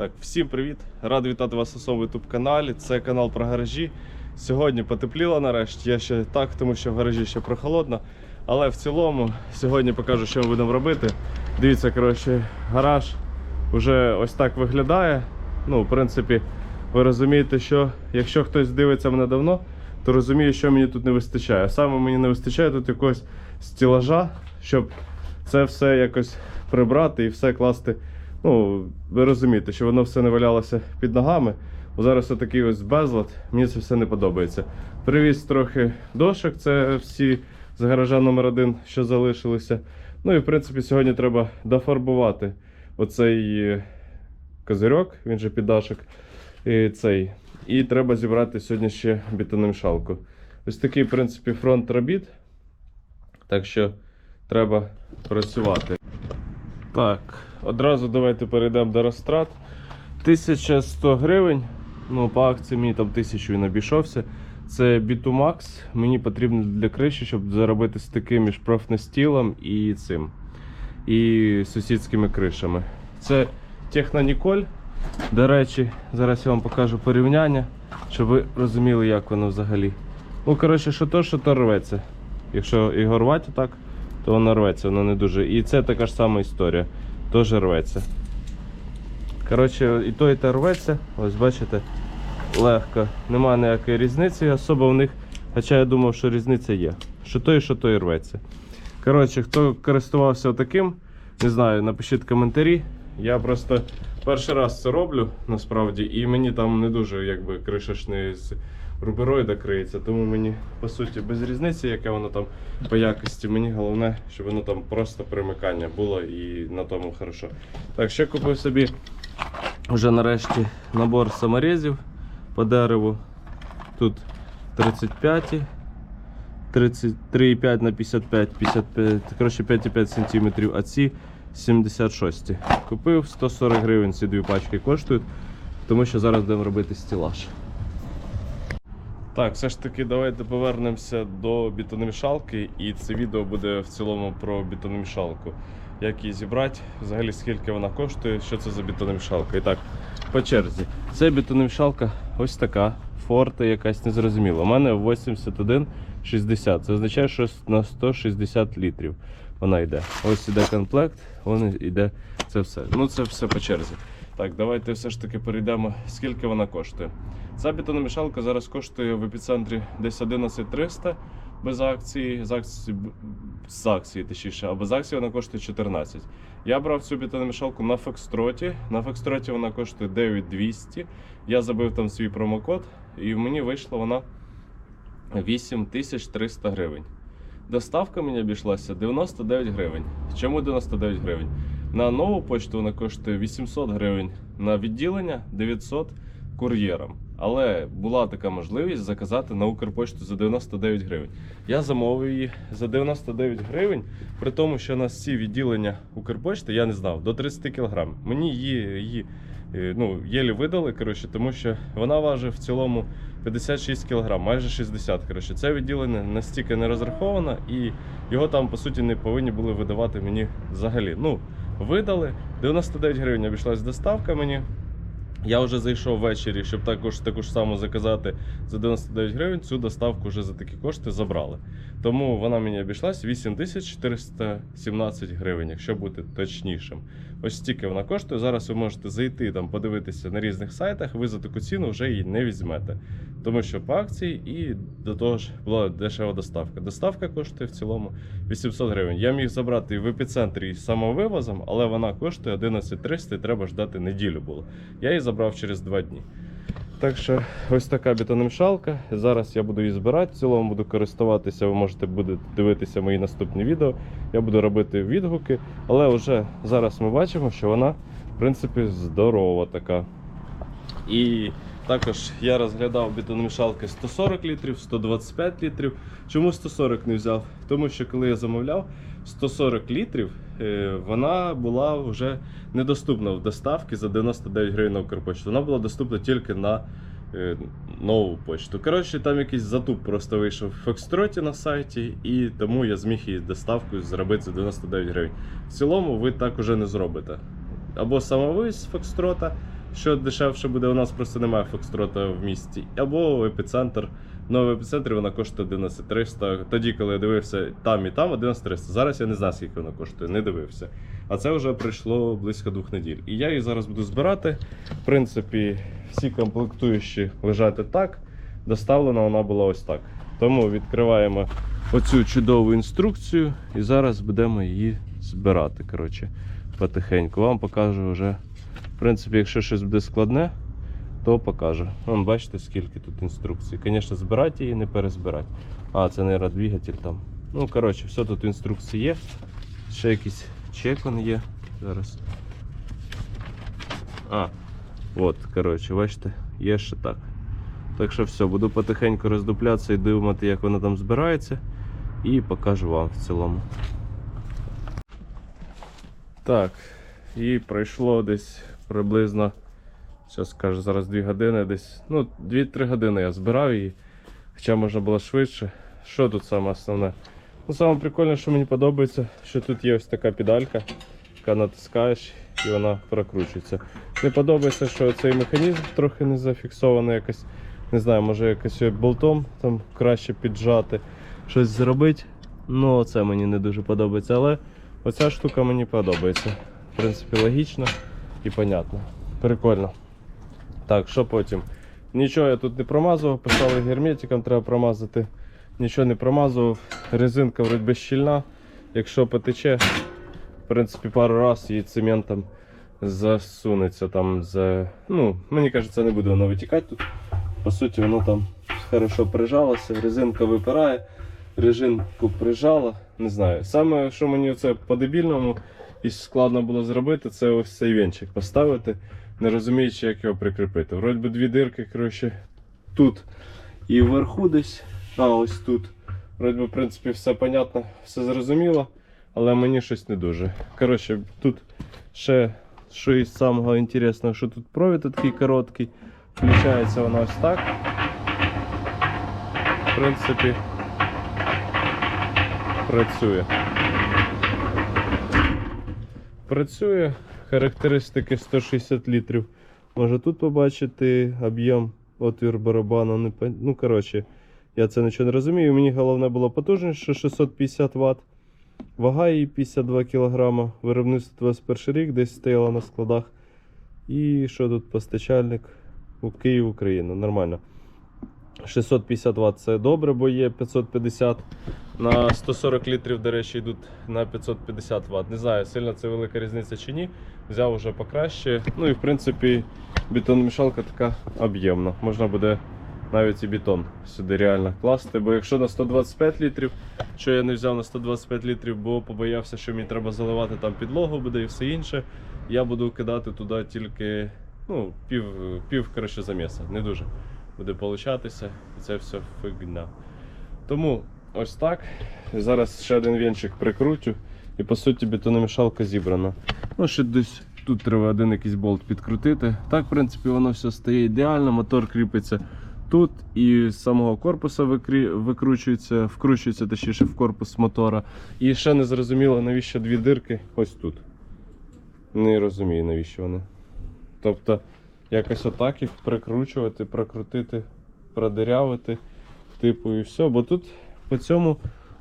Так, всім привіт! Радий вітати вас на своєму каналі. Це канал про гаражі. Сьогодні потепліло нарешті. Я ще так, тому що в гаражі ще прохолодно. Але в цілому сьогодні покажу, що ми будемо робити. Дивіться, коротше, гараж вже ось так виглядає. Ну, в принципі, ви розумієте, що якщо хтось дивиться мене давно, то розуміє, що мені тут не вистачає. Саме мені не вистачає тут якогось стілажа, щоб це все якось прибрати і все класти. Ну, ви розумієте, що воно все не валялося під ногами. Бо зараз такий ось безлад, мені це все не подобається. Привіз трохи дошок, це всі з гаража номер 1 що залишилися. Ну і в принципі сьогодні треба дофарбувати оцей е, козирьок, він же піддашок. І цей. І треба зібрати сьогодні ще бетономішалку. Ось такий, в принципі, фронт робіт. Так що треба працювати. Так, одразу давайте перейдемо до розтрат. 1100 гривень. Ну, по акції мені там 1000 він обійшовся. Це Bitumax. Мені потрібно для криші, щоб заробити стики між профнестілом і цим. І сусідськими кришами. Це Техноніколь. До речі, зараз я вам покажу порівняння, щоб ви розуміли, як воно взагалі. Ну, коротше, що то, що то рветься. Якщо його рвати так, то воно рветься, воно не дуже. І це така ж сама історія. Теж рветься. Коротше, і то, і те рветься. Ось бачите, легко. Нема ніякої різниці особо в них. Хоча я думав, що різниця є. Що то і що то рветься. Коротше, хто користувався таким, не знаю, напишіть коментарі. Я просто перший раз це роблю насправді, і мені там не дуже якби з рубероїда криється, тому мені по суті без різниці, яке воно там по якості. Мені головне, щоб воно там просто примикання було і на тому хорошо. Так, ще купив собі вже нарешті набор саморезів по дереву. Тут 35, 33,5 на 55, 55, коротше 5,5 см, а ці 76. Купив 140 гривень, ці дві пачки коштують, тому що зараз будемо робити стілаж. Так, все ж таки, давайте повернемося до бетономішалки, і це відео буде в цілому про бетономішалку. Як її зібрати, взагалі скільки вона коштує, що це за бетономішалка. І так, по черзі. Це бетономішалка ось така, форте якась незрозуміла. У мене 81,60. Це означає, що на 160 літрів вона йде. Ось іде комплект, вон іде це все. Ну це все по черзі. Так, давайте все ж таки перейдемо, скільки вона коштує. Ця бетономішалка зараз коштує в епіцентрі десь 11300 без акції, з акції, з акції точніше, а без акції вона коштує 14. Я брав цю бетономішалку на Фокстроті. На Фокстроті вона коштує 9200. Я забив там свій промокод, і мені вийшла вона 8300 гривень. Доставка мені обійшлася 99 гривень. Чому 99 гривень? На нову почту вона коштує 800 гривень, на відділення 900 кур'єром. Але була така можливість заказати на Укрпошту за 99 гривень. Я замовив її за 99 гривень, при тому, що на всі відділення Укрпошти я не знав до 30 кг. Мені її, її е, ну, єлі видали, коротше, тому що вона важить в цілому 56 кг, майже 60 коротше. Це відділення настільки не розраховано, і його там по суті не повинні були видавати мені взагалі. Ну, видали. 99 гривень обійшлась доставка мені. Я вже зайшов ввечері, щоб також таку ж саму заказати за 99 гривень. Цю доставку вже за такі кошти забрали. Тому вона мені обійшлась 8417 гривень, якщо бути точнішим. Ось стільки вона коштує. Зараз ви можете зайти там, подивитися на різних сайтах. Ви за таку ціну вже її не візьмете. Тому що по акції і до того ж була дешева доставка. Доставка коштує в цілому 800 гривень. Я міг забрати в епіцентрі самовивозом, але вона коштує 11300 і треба ждати неділю було. Я її забрав через 2 дні. Так що ось така бетономішалка. Зараз я буду її збирати. В цілому буду користуватися. Ви можете будете дивитися мої наступні відео. Я буду робити відгуки, але вже зараз ми бачимо, що вона, в принципі, здорова така. І також я розглядав бетономішалки 140 літрів, 125 літрів. Чому 140 не взяв? Тому що коли я замовляв 140 літрів, е, вона була вже недоступна в доставці за 99 гривень на Укрпочту. Вона була доступна тільки на е, нову почту. Коротше, там якийсь затуп просто вийшов в Фокстроті на сайті, і тому я зміг її доставку зробити за 99 гривень. В цілому ви так уже не зробите. Або самовивіз Фокстрота, що дешевше буде, у нас просто немає фокстрота в місті. Або епіцентр. Ну, в епіцентрі вона коштує 11300. Тоді, коли я дивився там і там 11300. Зараз я не знаю, скільки вона коштує, не дивився. А це вже пройшло близько двох неділь. І я її зараз буду збирати. В принципі, всі комплектуючі лежать так. Доставлена вона була ось так. Тому відкриваємо оцю чудову інструкцію і зараз будемо її збирати. Коротше, потихеньку. Вам покажу вже. Принципі, якщо щось буде складне, то покажу. Вон бачите, скільки тут інструкцій. Звісно, збирати її, не перезбирати. А, це, мабуть, двигатель там. Ну, коротше, все тут інструкції є. Ще якийсь чек он є. Зараз. А, от, коротше, бачите, є ще так. Так що все, буду потихеньку роздуплятися і думати, як вона там збирається. І покажу вам в цілому. Так, і пройшло десь приблизно. Зараз скажу, зараз 2 години десь. Ну, 2-3 години я збирав її. Хоча можна було швидше. Що тут саме основне? Ну, саме прикольне, що мені подобається, що тут є ось така педалька, яка натискаєш і вона прокручується. Не подобається, що цей механізм трохи не зафіксований якось. Не знаю, може якось болтом там краще піджати, щось зробити. Ну, це мені не дуже подобається, але оця штука мені подобається. В принципі, логічно і понятно. Прикольно. Так, що потім? Нічого я тут не промазував, писали герметиком, треба промазати. Нічого не промазував. Резинка вроді щільна. Якщо потече, в принципі, пару разів її цементом засунеться там за. Ну, мені кажеться, не буде воно витікати тут. По суті, воно там хорошо прижалося, резинка випирає, резинку прижала. Не знаю. Саме, що мені це по-дебільному і складно було зробити, це ось цей венчик поставити, не розуміючи, як його прикріпити. Вроді би дві дирки, коротше, тут і вверху десь, а ось тут. Вроді би, в принципі, все понятно, все зрозуміло, але мені щось не дуже. Коротше, тут ще що із самого інтересного, що тут провід такий короткий. Включається вона ось так. В принципі, працює. Працює. Характеристики 160 літрів. Може тут побачити об'єм отвір барабану. Ну, коротше, я це нічого не розумію. Мені головне було потужність, що 650 Вт. Вага її 52 кг. Виробництво 21 рік десь стояло на складах. І що тут постачальник? Київ, Україна. Нормально. 650 Вт це добре, бо є 550 на 140 літрів, до речі, йдуть на 550 Вт. Не знаю, сильно це велика різниця чи ні. Взяв уже покраще. Ну і в принципі бетономішалка така об'ємна. Можна буде навіть і бетон сюди реально класти. Бо якщо на 125 літрів, що я не взяв на 125 літрів, бо побоявся, що мені треба заливати там підлогу буде і все інше. Я буду кидати туди тільки ну, пів, пів коротше, заміса. Не дуже буде получатися. І це все фігня. Тому ось так. Зараз ще один вінчик прикрутю. І по суті бетономішалка зібрана. Ну, ще десь тут треба один якийсь болт підкрутити. Так, в принципі, воно все стає ідеально, мотор кріпиться тут і з самого корпуса викручується, вкручується точніше в корпус мотора. І ще не зрозуміло, навіщо дві дирки ось тут. Не розумію, навіщо вони. Тобто, якось отак їх прикручувати, прокрутити, продирявити, типу, і все. Бо тут по цьому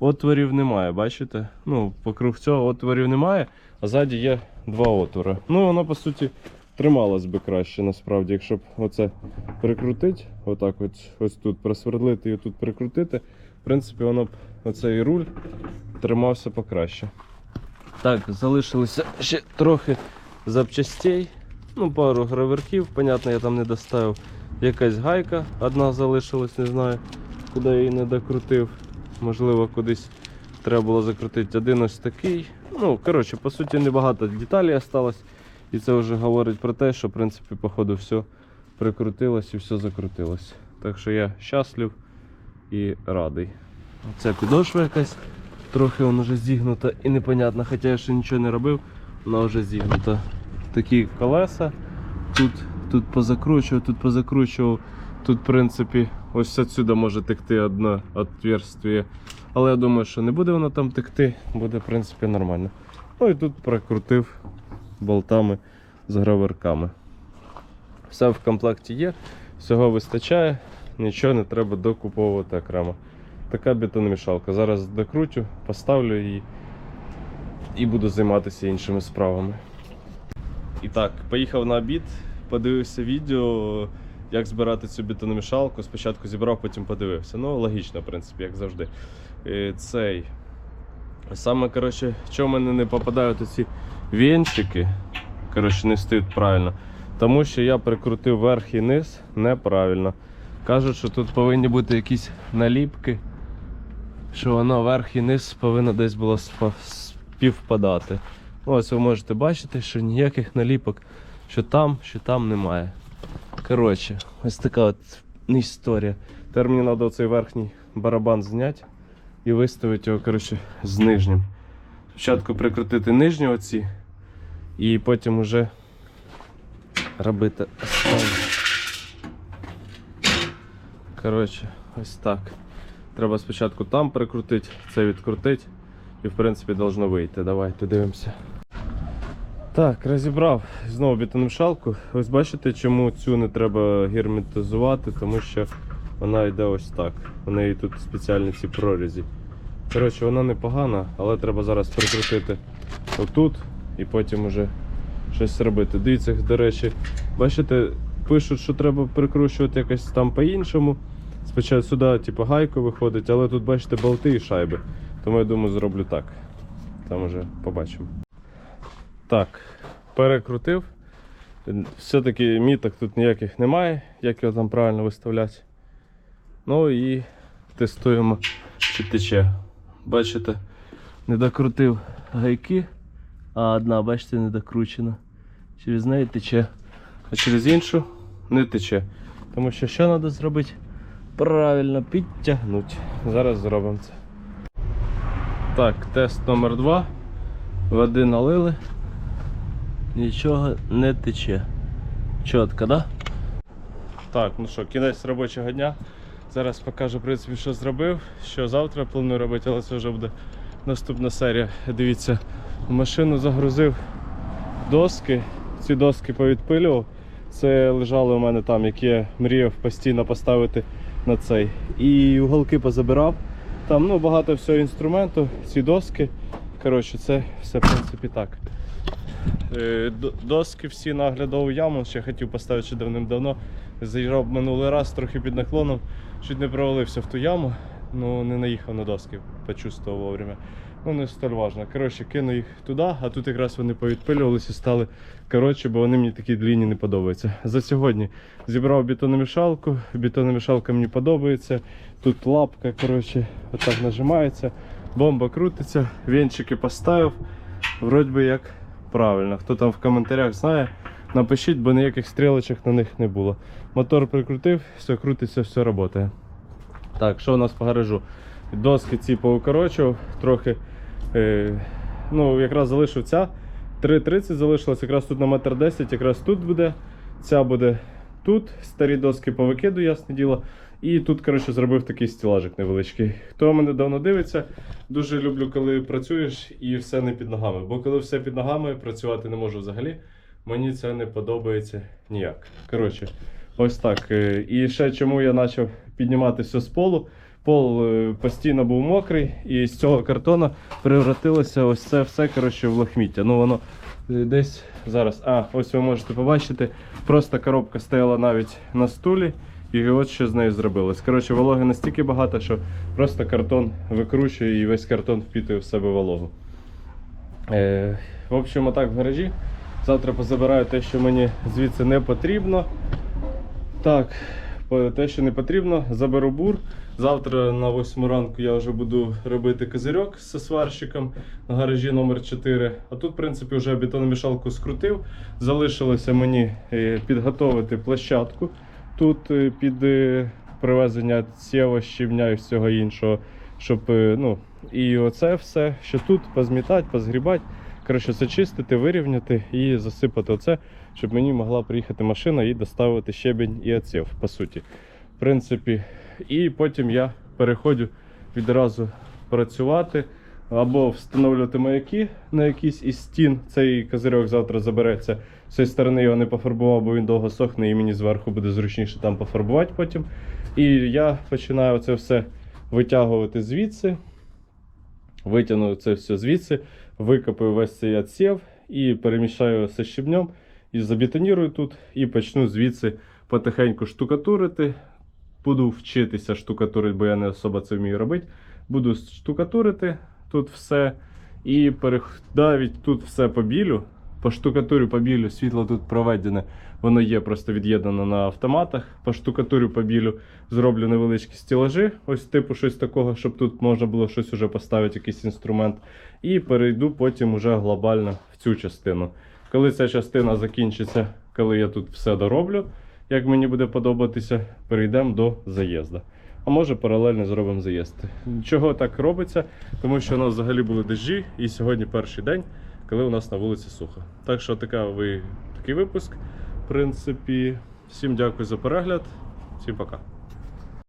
отворів немає, бачите? Ну, покруг цього отворів немає, а ззаді є два отвори. Ну, воно по суті трималось би краще, насправді, якщо б оце прикрутити, отак ось, ось тут просвердлити і тут прикрутити. В принципі, воно б оцей руль тримався покраще. Так, залишилося ще трохи запчастей. Ну, пару граверків, понятно, я там не доставив. Якась гайка одна залишилась, не знаю, куди я її не докрутив. Можливо, кудись треба було закрутити один ось такий. Ну, коротше, по суті, небагато деталей осталось. І це вже говорить про те, що в принципі, по ходу все прикрутилось і все закрутилось. Так що я щаслив і радий. Ця підошва якась трохи вона вже зігнута і непонятно, хоча я ще нічого не робив, вона вже зігнута. Такі колеса. Тут, тут позакручував, тут позакручував. Тут, в принципі, ось отсюди може текти одне отверстие. Але я думаю, що не буде воно там текти, буде в принципі нормально. Ну і тут прокрутив болтами з граверками. все в комплекті є, всього вистачає, нічого не треба докуповувати окремо. Така бетономішалка. Зараз докрутю, поставлю її і буду займатися іншими справами. І так, поїхав на обід, подивився відео, як збирати цю бетономішалку. Спочатку зібрав, потім подивився. Ну, логічно, в принципі, як завжди. Е, Цей. Саме, коротше, що в мене не попадають ці вінчики, коротше, не стають правильно. Тому що я прикрутив верх і низ неправильно. Кажуть, що тут повинні бути якісь наліпки, що воно верх і низ повинно десь було співпадати. Ось ви можете бачити, що ніяких наліпок, що там, що там немає. Коротше, ось така от історія. Тепер мені треба цей верхній барабан зняти і виставити його коротше, з нижнім. Спочатку прикрутити нижні оці, і потім уже робити останні. Коротше, ось так. Треба спочатку там прикрутити, це відкрутити, і в принципі должно вийти. Давайте дивимося. Так, розібрав знову бетономішалку. Ось бачите, чому цю не треба герметизувати, тому що вона йде ось так. У неї тут спеціальні ці прорізі. Коротше, вона непогана, але треба зараз прикрутити отут і потім уже щось робити. Дивіться, до речі, бачите, пишуть, що треба прикручувати якось там по-іншому. Спочатку сюди, типу, гайко виходить, але тут бачите болти і шайби. Тому я думаю, зроблю так. Там уже побачимо. Так, перекрутив. Все-таки міток тут ніяких немає, як його там правильно виставляти. Ну і тестуємо, чи тече. Бачите, не докрутив гайки, а одна, бачите, не докручена. Через неї тече, а через іншу не тече. Тому що що треба зробити? Правильно підтягнути. Зараз зробимо це. Так, тест номер 2 Води налили. Нічого не тече. Чітко, да? Так, ну що, кінець робочого дня. Зараз покажу, в принципі, що зробив, що завтра планую робити, але це вже буде наступна серія. Дивіться, в машину загрузив доски. Ці доски повідпилював. Це лежало у мене там, які я мріяв постійно поставити на цей. І уголки позабирав. Там ну, багато всього інструменту, ці доски. Коротше, це все в принципі так. Е, Доски всі на оглядову яму, ще хотів поставити ще давним-давно. Заїжджав минулий раз трохи під наклоном, чуть не провалився в ту яму, ну не наїхав на доски, почувствував вовремя. Ну не столь важно. Коротше, кину їх туди, а тут якраз вони повідпилювалися і стали коротше, бо вони мені такі длінні не подобаються. За сьогодні зібрав бетономішалку, бетономішалка мені подобається. Тут лапка, коротше, отак нажимається, бомба крутиться, венчики поставив. Вроді би як правильно. Хто там в коментарях знає, напишіть, бо ніяких стрілочок на них не було. Мотор прикрутив, все крутиться, все працює. Так, що у нас по гаражу? Доски ці поукорочував, трохи. Е, ну, якраз залишив ця. 3,30 залишилось, якраз тут на метр 10, якраз тут буде. Ця буде тут. Старі доски повикиду, ясне діло. І тут, коротше, зробив такий стілажик невеличкий. Хто мене давно дивиться, дуже люблю, коли працюєш і все не під ногами. Бо коли все під ногами, працювати не можу взагалі. Мені це не подобається ніяк. Коротше, ось так. Е, І ще чому я почав піднімати все з полу. Пол е, постійно був мокрий, і з цього картона превратилося ось це все коротше, в лахміття. Ну воно е, десь зараз. А, ось ви можете побачити. Просто коробка стояла навіть на стулі. І от що з нею зробилось. Коротше, вологи настільки багато, що просто картон викручує і весь картон впітує в себе вологу. Е, в общем, отак в гаражі. Завтра позабираю те, що мені звідси не потрібно. Так, те, що не потрібно, заберу бур. Завтра на 8 ранку я вже буду робити козирьок зі сварщиком на гаражі номер 4 А тут, в принципі, вже бетономішалку скрутив. Залишилося мені е, підготовити площадку. Тут е, під е, привезення сєва, щівня і всього іншого, щоб ну, і оце все, що тут позмітати, позгрібати. Коротше, зачистити, вирівняти і засипати оце, щоб мені могла приїхати машина і доставити щебінь і оців, по суті. В принципі, і потім я переходжу відразу працювати або встановлювати маяки на якісь із стін. Цей козирьок завтра забереться З цієї сторони його не пофарбував, бо він довго сохне, і мені зверху буде зручніше там пофарбувати потім. І я починаю це все витягувати звідси. Витягну це все звідси, викопаю весь цей отсів і перемішаю з щебнем, і забетонірую тут, і почну звідси потихеньку штукатурити. Буду вчитися штукатурити, бо я не особо це вмію робити. Буду штукатурити тут все. І перех... навіть тут все побілю. По штукатурю побілю, світло тут проведене, воно є просто від'єднано на автоматах. По штукатурю по білю зроблю невеличкі стілажі, ось типу щось такого, щоб тут можна було щось уже поставити, якийсь інструмент. І перейду потім уже глобально в цю частину. Коли ця частина закінчиться, коли я тут все дороблю, як мені буде подобатися, перейдемо до заїзду. А може паралельно зробимо заїзд. Чого так робиться? Тому що у нас взагалі були дощі, і сьогодні перший день, коли у нас на вулиці сухо. Так що така ви, такий випуск. Принципі, всім дякую за перегляд. Всім пока.